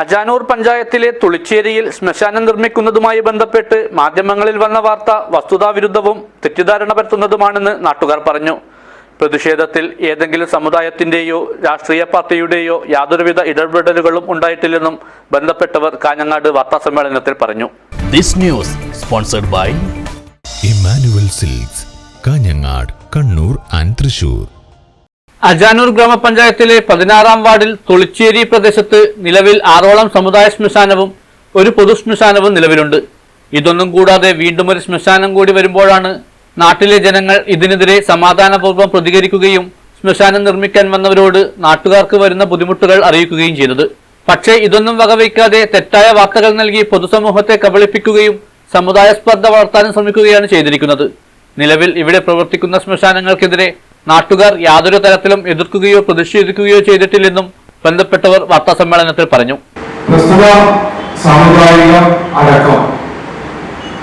അജാനൂർ പഞ്ചായത്തിലെ തുളിച്ചേരിയിൽ ശ്മശാനം നിർമ്മിക്കുന്നതുമായി ബന്ധപ്പെട്ട് മാധ്യമങ്ങളിൽ വന്ന വാർത്ത വസ്തുതാവിരുദ്ധവും തെറ്റിദ്ധാരണ പരത്തുന്നതുമാണെന്ന് നാട്ടുകാർ പറഞ്ഞു. പ്രതിഷേധത്തിൽ ഏതെങ്കിലും സമുദായത്തിന്റെയോ രാഷ്ട്രീയ പാർട്ടിയുടെയോ യാതൊരുവിധ ഇടപെടലുകളും ഉണ്ടായിട്ടില്ലെന്നും ബന്ധപ്പെട്ടവർ കാഞ്ഞങ്ങാട് വാർത്താ സമ്മേളനത്തിൽ പറഞ്ഞു. This news sponsored by Emmanuel silks Kanhangad Kannur and Thrissur Ajanur ഗ്രാമപഞ്ചായത്തിലെ പതിനാറാം വാർഡിൽ തുളിച്ചേരി പ്രദേശത്ത് നിലവിൽ ആറോളം സമുദായ ശ്മശാനവും ഒരു പൊതു ശ്മശാനവും നിലവിലുണ്ട്. ഇതൊന്നും കൂടാതെ വീണ്ടും ഒരു ശ്മശാനം കൂടി വരുമ്പോഴാണ് നാട്ടിലെ ജനങ്ങൾ ഇതിനെതിരെ സമാധാനപൂർവം പ്രതികരിക്കുകയും ശ്മശാനം നിർമ്മിക്കാൻ വന്നവരോട് നാട്ടുകാർക്ക് വരുന്ന ബുദ്ധിമുട്ടുകൾ അറിയിക്കുകയും ചെയ്തത്. പക്ഷേ ഇതൊന്നും വകവയ്ക്കാതെ തെറ്റായ വാർത്തകൾ നൽകി പൊതുസമൂഹത്തെ കബളിപ്പിക്കുകയും സമുദായ സ്പർദ്ധ വളർത്താനും ശ്രമിക്കുകയാണ് ചെയ്തിരിക്കുന്നത്. നിലവിൽ ഇവിടെ പ്രവർത്തിക്കുന്ന ശ്മശാനങ്ങൾക്കെതിരെ നാട്ടുകാർ യാതൊരു തരത്തിലും എതിർക്കുകയോ പ്രതിഷേധിക്കുകയോ ചെയ്തിട്ടില്ലെന്നും ബന്ധപ്പെട്ടവർ വാർത്താസമ്മേളനത്തിൽ പറഞ്ഞു. പ്രസ്തുത സാമുദായിക അടക്കം.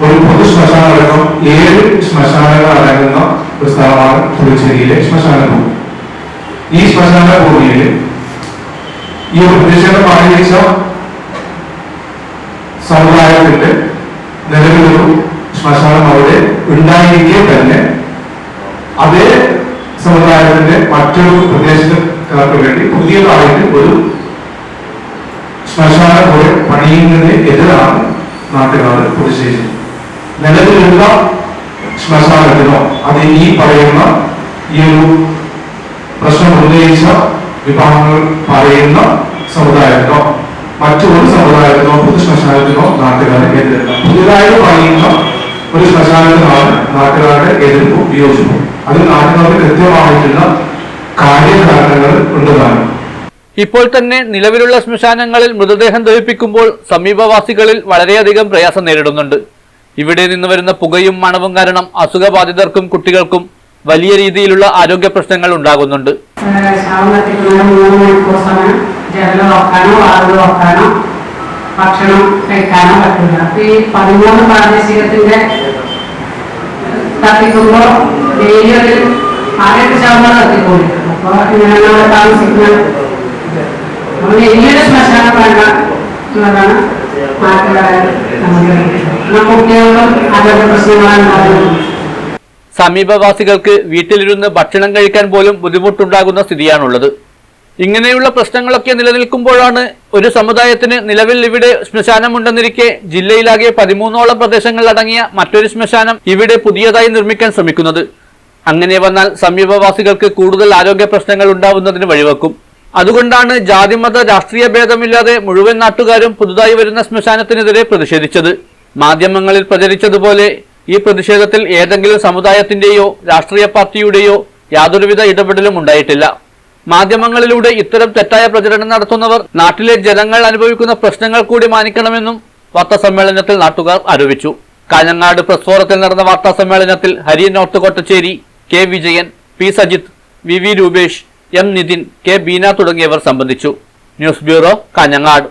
ഒരു പൊതു ശ്മശാനം അടക്കം ഏഴ് ശ്മശാനങ്ങൾ അടങ്ങുന്ന ഒരു സ്ഥലമാണ് പുതുച്ചേരിയിലെ ശ്മശാന ഭൂമി ഈ ശ്മശാന ഭൂമിയിൽ ഈ ഒരു പ്രതിഷേധം ആരംഭിച്ച സമുദായത്തിന്റെ നിലവിലൊരു ശ്മശാനം അവിടെ ഉണ്ടായിരിക്കെ തന്നെ. അതേ സമുദായത്തിന്റെ മറ്റൊരു പ്രദേശക്കാർക്ക് വേണ്ടി പുതിയതായിട്ട് ഒരു ശ്മശാന പോലെ പണിയുന്നതിന് എതിരാണ് നാട്ടുകാർ പ്രതിഷേധിച്ചത്. നിലവിലുള്ള ശ്മശാനത്തിനോ അത് ഈ പറയുന്ന ഈ ഒരു പ്രശ്നം ഉന്നയിച്ച വിഭാഗങ്ങൾ പറയുന്ന സമുദായത്തിനോ മറ്റൊരു സമുദായത്തിനോ പൊതു ശ്മശാനത്തിനോ നാട്ടുകാരെ എതിരില്ല. പുതിയതായി പറയുന്ന ഒരു ശ്മശാനത്തിനാണ് നാട്ടുകാരുടെ എതിർപ്പും വിയോജിപ്പും. അതിൽ നാട്ടുകാർക്ക് കൃത്യമായിട്ടുള്ള കാര്യകാരണങ്ങൾ ഉണ്ടെന്നാണ്. ഇപ്പോൾ തന്നെ നിലവിലുള്ള ശ്മശാനങ്ങളിൽ മൃതദേഹം ദഹിപ്പിക്കുമ്പോൾ സമീപവാസികളിൽ വളരെയധികം പ്രയാസം നേരിടുന്നുണ്ട്. ഇവിടെ നിന്ന് വരുന്ന പുകയും മണവും കാരണം അസുഖബാധിതർക്കും കുട്ടികൾക്കും വലിയ രീതിയിലുള്ള ആരോഗ്യ പ്രശ്നങ്ങൾ ഉണ്ടാകുന്നുണ്ട്. ഭക്ഷണം കഴിക്കാനോ പറ്റില്ല അപ്പൊ ഈ പതിമൂന്ന് പ്രാദേശികത്തിന്റെ സമീപവാസികൾക്ക് വീട്ടിലിരുന്ന് ഭക്ഷണം കഴിക്കാൻ പോലും ബുദ്ധിമുട്ടുണ്ടാകുന്ന സ്ഥിതിയാണുള്ളത്. ഇങ്ങനെയുള്ള പ്രശ്നങ്ങളൊക്കെ നിലനിൽക്കുമ്പോഴാണ് ഒരു സമുദായത്തിന് നിലവിൽ ഇവിടെ ശ്മശാനമുണ്ടെന്നിരിക്കെ ജില്ലയിലാകെ പതിമൂന്നോളം പ്രദേശങ്ങൾ അടങ്ങിയ മറ്റൊരു ശ്മശാനം ഇവിടെ പുതിയതായി നിർമ്മിക്കാൻ ശ്രമിക്കുന്നത്. അങ്ങനെ വന്നാൽ സമീപവാസികൾക്ക് കൂടുതൽ ആരോഗ്യ പ്രശ്നങ്ങൾ ഉണ്ടാവുന്നതിന് വഴിവെക്കും. അതുകൊണ്ടാണ് ജാതിമത രാഷ്ട്രീയ ഭേദമില്ലാതെ മുഴുവൻ നാട്ടുകാരും പുതുതായി വരുന്ന ശ്മശാനത്തിനെതിരെ പ്രതിഷേധിച്ചത്. മാധ്യമങ്ങളിൽ പ്രചരിച്ചതുപോലെ ഈ പ്രതിഷേധത്തിൽ ഏതെങ്കിലും സമുദായത്തിന്റെയോ രാഷ്ട്രീയ പാർട്ടിയുടെയോ യാതൊരുവിധ ഇടപെടലും ഉണ്ടായിട്ടില്ല. മാധ്യമങ്ങളിലൂടെ ഇത്തരം തെറ്റായ പ്രചരണം നടത്തുന്നവർ നാട്ടിലെ ജനങ്ങൾ അനുഭവിക്കുന്ന പ്രശ്നങ്ങൾ കൂടി മാനിക്കണമെന്നും വാർത്താസമ്മേളനത്തിൽ നാട്ടുകാർ ആരോപിച്ചു. കാഞ്ഞങ്ങാട് പ്രസ് ഫോറത്തിൽ നടന്ന വാർത്താസമ്മേളനത്തിൽ Hari north Kottacheri K Vijayan P Sajith V Rupesh M Nithin K Beena തുടങ്ങിയവർ സംബന്ധിച്ചു. News bureau Kanhangad.